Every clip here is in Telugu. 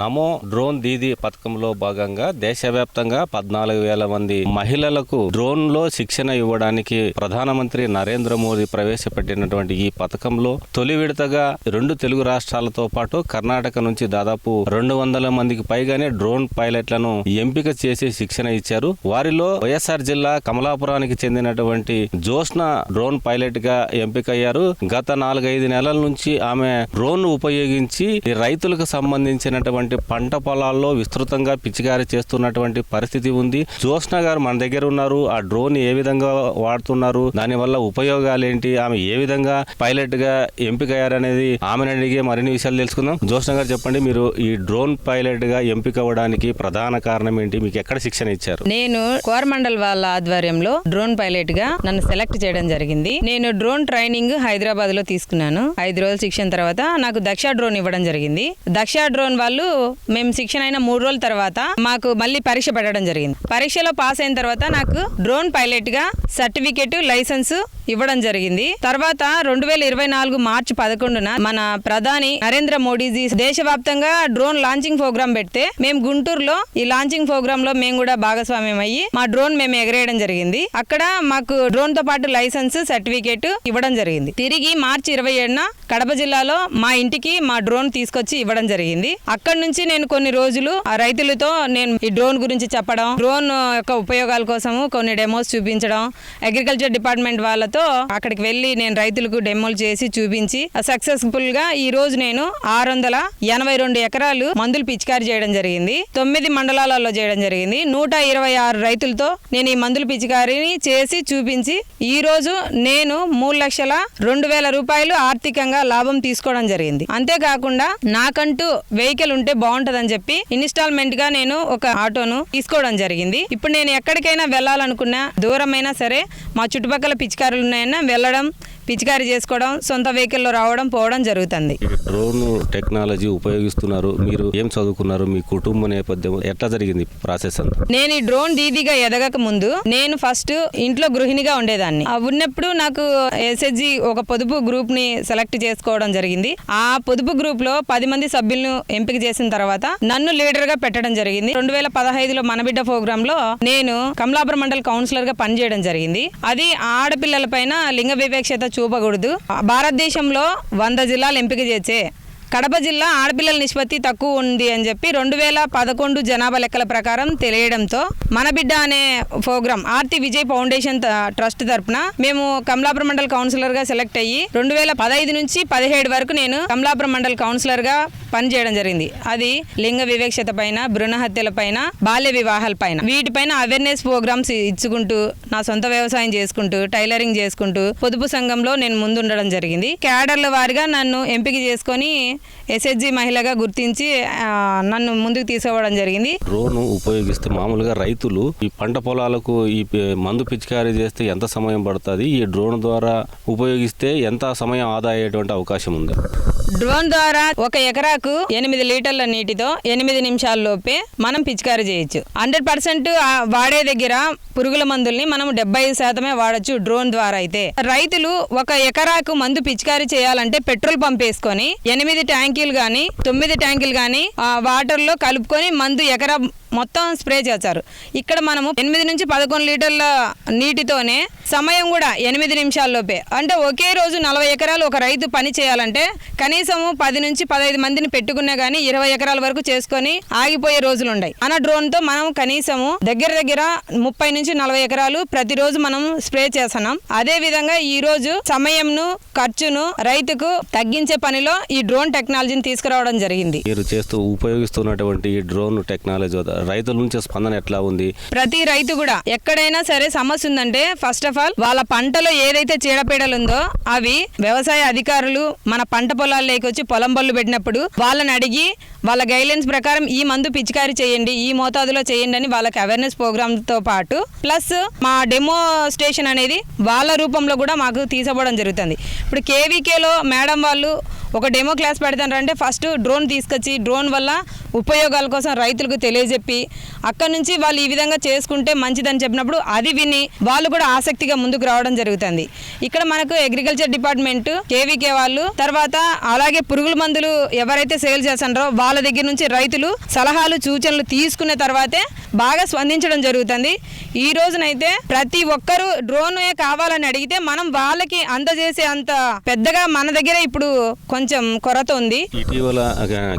నమో డ్రోన్ దీదీ పథకంలో భాగంగా దేశవ్యాప్తంగా పద్నాలుగు వేల మంది మహిళలకు డ్రోన్లో శిక్షణ ఇవ్వడానికి ప్రధానమంత్రి నరేంద్ర మోదీ ప్రవేశపెట్టినటువంటి ఈ పథకంలో తొలి విడతగా రెండు తెలుగు రాష్ట్రాలతో పాటు కర్ణాటక నుంచి దాదాపు రెండు వందల మందికి పైగానే డ్రోన్ పైలట్లను ఎంపిక చేసి శిక్షణ ఇచ్చారు. వారిలో వైఎస్ఆర్ జిల్లా కమలాపురానికి చెందినటువంటి జోష్న డ్రోన్ పైలట్గా ఎంపికయ్యారు. గత నాలుగైదు నెలల నుంచి ఆమె డ్రోన్ ఉపయోగించి రైతులకు సంబంధించినటువంటి పంట పొలాల్లో విస్తృతంగా పిచికారి చేస్తున్నటువంటి పరిస్థితి ఉంది. జ్యోత్స్న గారు మన దగ్గర ఉన్నారు. ఆ డ్రోన్ ఏ విధంగా వాడుతున్నారు? దానివల్ల ఉపయోగాలు ఏంటి ఆమె ఏ విధంగా పైలట్గా ఎంపికయ్యారనేది ఆమెను అడిగే మరిన్ని విషయాలు తెలుసుకుందాం. జ్యోత్స్న గారు చెప్పండి మీరు ఈ డ్రోన్ పైలట్గా ఎంపిక అవ్వడానికి ప్రధాన కారణం ఏంటి? మీకు ఎక్కడ శిక్షణ ఇచ్చారు? నేను కోరమండల్ వాళ్ళ ఆధ్వర్యంలో డ్రోన్ పైలట్గా నన్ను సెలెక్ట్ చేయడం జరిగింది. నేను డ్రోన్ ట్రైనింగ్ హైదరాబాద్లో తీసుకున్నాను. ఐదు రోజుల శిక్షణ తర్వాత నాకు దక్ష డ్రోన్ ఇవ్వడం జరిగింది. దక్ష డ్రోన్ వాళ్ళు మేము శిక్షణ అయిన మూడు రోజుల తర్వాత మాకు మళ్ళీ పరీక్ష పెట్టడం జరిగింది. పరీక్షలో పాస్ అయిన తర్వాత నాకు డ్రోన్ పైలట్గా సర్టిఫికెట్ లైసెన్స్ ఇవ్వడం జరిగింది. తర్వాత రెండు వేల ఇరవై నాలుగు మార్చి పదకొండున మన ప్రధాని నరేంద్ర మోడీజీ దేశవ్యాప్తంగా డ్రోన్ లాంచింగ్ ప్రోగ్రామ్ పెడితే మేము గుంటూరులో ఈ లాంచింగ్ ప్రోగ్రామ్లో మేము కూడా భాగస్వామ్యం అయ్యి మా డ్రోన్ మేము ఎగరేయడం జరిగింది. అక్కడ మాకు డ్రోన్తో పాటు లైసెన్స్ సర్టిఫికేట్ ఇవ్వడం జరిగింది. తిరిగి మార్చి ఇరవై ఏడున కడప జిల్లాలో మా ఇంటికి మా డ్రోన్ తీసుకొచ్చి ఇవ్వడం జరిగింది. అక్కడ నుంచి నేను కొన్ని రోజులు ఆ రైతులతో నేను ఈ డ్రోన్ గురించి చెప్పడం డ్రోన్ యొక్క ఉపయోగాల కోసము కొన్ని డెమోస్ చూపించడం అగ్రికల్చర్ డిపార్ట్మెంట్ వాళ్ళతో అక్కడికి వెళ్ళి నేను రైతులకు డెమోలు చేసి చూపించి సక్సెస్ఫుల్గా ఈ రోజు నేను ఆరు వందల ఎనభై రెండు ఎకరాలు మందులు పిచికారి చేయడం జరిగింది. తొమ్మిది మండలాలలో చేయడం జరిగింది. నూట ఇరవై ఆరు రైతులతో నేను ఈ మందులు పిచికారిని చేసి చూపించి ఈ రోజు నేను మూడు లక్షల రెండు వేల రూపాయలు ఆర్థికంగా లాభం తీసుకోవడం జరిగింది. అంతేకాకుండా నాకంటూ వెహికల్ ఉంటే బాగుంటదని చెప్పి ఇన్స్టాల్మెంట్గా నేను ఒక ఆటోను తీసుకోవడం జరిగింది. ఇప్పుడు నేను ఎక్కడికైనా వెళ్ళాలనుకున్నా దూరమైనా సరే మా చుట్టుపక్కల పిచికారులు ఉన్నాయన్నా వెళ్ళడం పిచికారి చేసుకోవడం సొంత వెహికల్లో రావడం పోవడం జరుగుతుంది. డ్రోన్ టెక్నాలజీ ఉపయోగిస్తున్నారు. మీరు ఏం చదువుకున్నారు? మీ కుటుంబ నేపథ్యం ఎట్లా జరిగింది ప్రాసెస్ అంతా? నేను ఈ డ్రోన్ దీదీగా ఎదగక ముందు నేను ఫస్ట్ ఇంట్లో గృహిణిగా ఉండేదాన్ని. ఉన్నప్పుడు నాకు ఎస్హెచ్జి ఒక పొదుపు గ్రూప్ని సెలెక్ట్ చేసుకోవడం జరిగింది. ఆ పొదుపు గ్రూప్లో పది మంది సభ్యులను ఎంపిక చేసిన తర్వాత నన్ను లీడర్గా పెట్టడం జరిగింది. రెండు వేల పదహైదులో మనబిడ్డ ప్రోగ్రామ్లో నేను కమలాపురం మండల్ కౌన్సిలర్గా పనిచేయడం జరిగింది. అది ఆడపిల్లల పైన లింగ వివేక్షత చూపకూడదు. భారతదేశంలో వంద జిల్లాలు ఎంపిక చేసే కడప జిల్లా ఆడపిల్లల నిష్పత్తి తక్కువ ఉంది అని చెప్పి రెండు వేల పదకొండు జనాభా లెక్కల ప్రకారం తెలియడంతో మన బిడ్డ అనే program Aarti Vijay foundation trust తరపున మేము కమలాపురం మండల్ కౌన్సిలర్గా సెలెక్ట్ అయ్యి రెండు వేల పదహైదు నుంచి పదిహేడు వరకు నేను కమలాపురం మండల్ కౌన్సిలర్గా పనిచేయడం జరిగింది. అది లింగ వివక్షత పైన భ్రూణ హత్యల పైన బాల్య వివాహాల పైన. వీటిపైన అవేర్నెస్ ప్రోగ్రామ్స్ ఇచ్చుకుంటూ నా సొంత వ్యవసాయం చేసుకుంటూ టైలరింగ్ చేసుకుంటూ పొదుపు సంఘంలో నేను ముందుండడం జరిగింది. క్యాడర్ల వారిగా నన్ను ఎంపిక చేసుకొని ఎస్హెచ్జి మహిళగా గుర్తించి నన్ను ముందుకు తీసుకోవడం జరిగింది. డ్రోన్ ఉపయోగిస్తే మామూలుగా రైతులు ఈ పంట పొలాలకు ఈ మందు పిచికారీ చేస్తే ఎంత సమయం పడుతుంది? ఈ డ్రోన్ ద్వారా ఉపయోగిస్తే ఎంత సమయం ఆదా అయ్యేటువంటి అవకాశం ఉంది? డ్రోన్ ద్వారా ఒక ఎకరాకు ఎనిమిది లీటర్ల నీటితో ఎనిమిది నిమిషాల లోపే మనం పిచికారీ చేయొచ్చు. హండ్రెడ్ పర్సెంట్ వాడే దగ్గర పురుగుల మందుల్ని మనం డెబ్బై శాతమే వాడచ్చు డ్రోన్ ద్వారా అయితే. రైతులు ఒక ఎకరాకు మందు పిచికారీ చేయాలంటే పెట్రోల్ పంప్ వేసుకొని ఎనిమిది ట్యాంకీలు గాని తొమ్మిది ట్యాంకీలు గాని వాటర్లో కలుపుకొని మందు ఎకరా మొత్తం స్ప్రే చేశారు. ఇక్కడ మనము ఎనిమిది నుంచి పదకొండు లీటర్ల నీటితోనే సమయం కూడా ఎనిమిది నిమిషాల్లోపే అంటే ఒకే రోజు నలభై ఎకరాలు ఒక రైతు పని చేయాలంటే కనీసము పది నుంచి పదహైదు మందిని పెట్టుకున్నా కానీ ఇరవై ఎకరాల వరకు చేసుకొని ఆగిపోయే రోజులు ఉన్నాయి మన డ్రోన్తో మనం కనీసము దగ్గర దగ్గర ముప్పై నుంచి నలభై ఎకరాలు ప్రతిరోజు మనం స్ప్రే చేస్తున్నాం. అదే విధంగా ఈ రోజు సమయంను ఖర్చును రైతుకు తగ్గించే పనిలో ఈ డ్రోన్ టెక్నాలజీని తీసుకురావడం జరిగింది. మీరు చేస్తూ ఉపయోగిస్తున్నటువంటి ఈ డ్రోన్ టెక్నాలజీ రైతుల నుంచి స్పందన ఎట్లా ఉంది? ప్రతి రైతు కూడా ఎక్కడైనా సరే సమస్య ఉందంటే ఫస్ట్ ఆఫ్ ఆల్ వాళ్ళ పంటలో ఏదైతే చీడపీడలు ఉందో అవి వ్యవసాయ అధికారులు మన పంట పొలాల్లోకి వచ్చి పొలం బళ్ళు పెట్టినప్పుడు వాళ్ళని అడిగి వాళ్ళ గైడ్లైన్స్ ప్రకారం ఈ మందు పిచికారీ చేయండి ఈ మోతాదులో చేయండి అని వాళ్ళకి అవేర్నెస్ ప్రోగ్రామ్తో పాటు. ప్లస్ మా డెమో స్టేషన్ అనేది వాళ్ళ రూపంలో కూడా మాకు తీసుకోవడం జరుగుతుంది. ఇప్పుడు కేవీకేలో మేడం వాళ్ళు ఒక డెమో క్లాస్ పెడతానంటే ఫస్ట్ డ్రోన్ తీసుకొచ్చి డ్రోన్ వల్ల ఉపయోగాల కోసం రైతులకు తెలియజెప్పి అక్కడ నుంచి వాళ్ళు ఈ విధంగా చేసుకుంటే మంచిదని చెప్పినప్పుడు అది విని వాళ్ళు కూడా ఆసక్తిగా ముందుకు రావడం జరుగుతుంది. ఇక్కడ మనకు అగ్రికల్చర్ డిపార్ట్మెంట్ కేవీకే వాళ్ళు తర్వాత అలాగే పురుగుల మందులు ఎవరైతే సేల్ చేస్తున్నారో వాళ్ళ దగ్గర నుంచి రైతులు సలహాలు సూచనలు తీసుకున్న తర్వాతే బాగా స్పందించడం జరుగుతుంది. ఈ రోజునైతే ప్రతి ఒక్కరూ డ్రోన్ కావాలని అడిగితే మనం వాళ్ళకి అందజేసే అంత పెద్దగా మన దగ్గర ఇప్పుడు కొంచెం కొరత ఉంది. ఇటీవల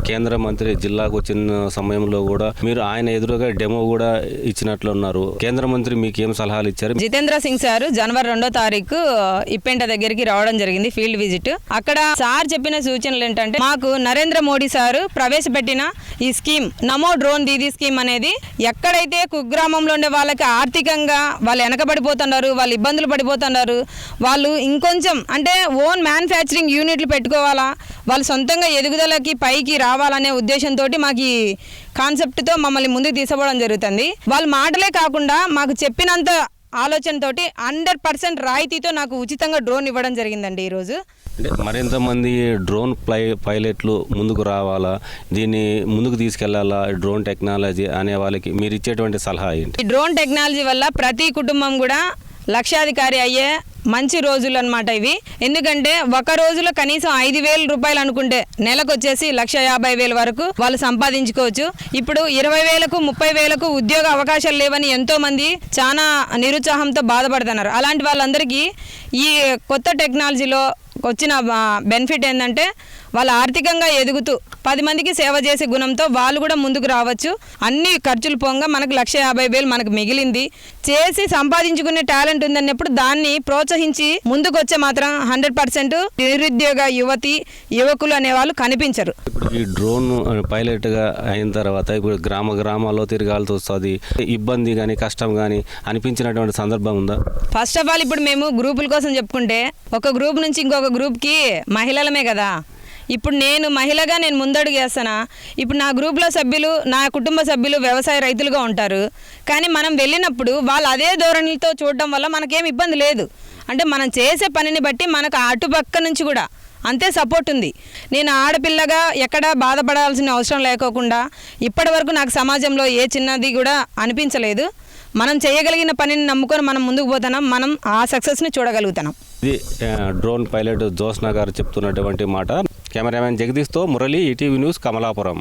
కేంద్ర మంత్రి జిల్లాకు వచ్చిన సమయంలో కూడా మీరు ఆయన ఎదురుగా డెమో కూడా ఇచ్చినట్లున్నారు. కేంద్ర మంత్రి మీకు ఏం సలహాలు ఇచ్చారు? జితేంద్ర సింగ్ సార్ జనవరి రెండో తారీఖు ఇప్పెంట దగ్గరికి రావడం జరిగింది ఫీల్డ్ విజిట్. అక్కడ సార్ చెప్పిన సూచనలు ఏంటంటే మాకు నరేంద్ర మోడీ సార్ ప్రవేశపెట్టిన ఈ స్కీమ్ నమో డ్రోన్ దీదీ స్కీమ్ అనేది ఎక్కడైతే కుగ్రామంలో ఉండే వాళ్ళకి ఆర్థికంగా వాళ్ళు వెనకబడిపోతున్నారు వాళ్ళు ఇబ్బందులు పడిపోతున్నారు వాళ్ళు ఇంకొంచెం అంటే ఓన్ మ్యానుఫ్యాక్చరింగ్ యూనిట్లు పెట్టుకోవాలా వాళ్ళు సొంతంగా ఎదుగుదలకి పైకి రావాలనే ఉద్దేశంతో మాకు ఈ కాన్సెప్ట్తో మమ్మల్ని ముందుకు తీసుకోవడం జరుగుతుంది. వాళ్ళ మాటలే కాకుండా మాకు చెప్పినంత ఆలోచనతోటి హండ్రెడ్ పర్సెంట్ రాయితీతో నాకు ఉచితంగా డ్రోన్ ఇవ్వడం జరిగిందండి ఈరోజు. అంటే మరింత మంది డ్రోన్ ప్లై పైలట్లు ముందుకు రావాలా? దీన్ని ముందుకు తీసుకెళ్ళాలా? డ్రోన్ టెక్నాలజీ అనే వాళ్ళకి మీరు ఇచ్చేటువంటి సలహా ఏంటి? ఈ డ్రోన్ టెక్నాలజీ వల్ల ప్రతి కుటుంబం కూడా లక్షాధికారి అయ్యే మంచి రోజులు అనమాట ఇవి. ఎందుకంటే ఒక రోజులో కనీసం ఐదు వేల రూపాయలు అనుకుంటే నెలకు వచ్చేసి లక్ష యాభై వేల వరకు వాళ్ళు సంపాదించుకోవచ్చు. ఇప్పుడు ఇరవై వేలకు ముప్పై వేలకు ఉద్యోగ అవకాశాలు లేవని ఎంతో మంది చాలా నిరుత్సాహంతో బాధపడుతున్నారు. అలాంటి వాళ్ళందరికీ ఈ కొత్త టెక్నాలజీలో వచ్చిన బెనిఫిట్ ఏంటంటే వాళ్ళు ఆర్థికంగా ఎదుగుతూ పది మందికి సేవ చేసే గుణంతో వాళ్ళు కూడా ముందుకు రావచ్చు. అన్ని ఖర్చులు పోగా మనకు లక్ష యాభై వేలు మనకు మిగిలింది. చేసి సంపాదించుకునే టాలెంట్ ఉందన్నప్పుడు దాన్ని ప్రోత్సహించి ముందుకు వచ్చే మాత్రం హండ్రెడ్ పర్సెంట్ నిరుద్యోగ యువతి యువకులు అనేవాళ్ళు కనిపించరు. ఇప్పుడు ఈ డ్రోన్ పైలట్గా అయిన తర్వాత ఇప్పుడు గ్రామ గ్రామాల్లో తిరగాల్సి వస్తుంది. ఇబ్బంది కానీ కష్టం కానీ అనిపించినటువంటి సందర్భం ఉందా? ఫస్ట్ ఆఫ్ ఆల్ ఇప్పుడు మేము గ్రూపుల కోసం చెప్పుకుంటే ఒక గ్రూప్ నుంచి ఇంకొక గ్రూప్కి మహిళలమే కదా. ఇప్పుడు నేను మహిళగా నేను ముందడుగు వేస్తానా? ఇప్పుడు నా గ్రూప్లో సభ్యులు నా కుటుంబ సభ్యులు వ్యవసాయ రైతులుగా ఉంటారు. కానీ మనం వెళ్ళినప్పుడు వాళ్ళు అదే ధోరణితో చూడడం వల్ల మనకేం ఇబ్బంది లేదు. అంటే మనం చేసే పనిని బట్టి మనకు అటుపక్క నుంచి కూడా అంతే సపోర్ట్ ఉంది. నేను ఆడపిల్లగా ఎక్కడ బాధపడాల్సిన అవసరం లేకోకుండా ఇప్పటి వరకు నాకు సమాజంలో ఏ చిన్నది కూడా అనిపించలేదు. మనం చేయగలిగిన పనిని నమ్ముకొని మనం ముందుకు పోతున్నాం మనం ఆ సక్సెస్ని చూడగలుగుతున్నాం. ఇది డ్రోన్ పైలట్ జోస్నా గారు చెప్తున్నటువంటి మాట. కెమెరామెన్ జగదీష్తో మురళి ఈటీవీ న్యూస్ కమలాపురం.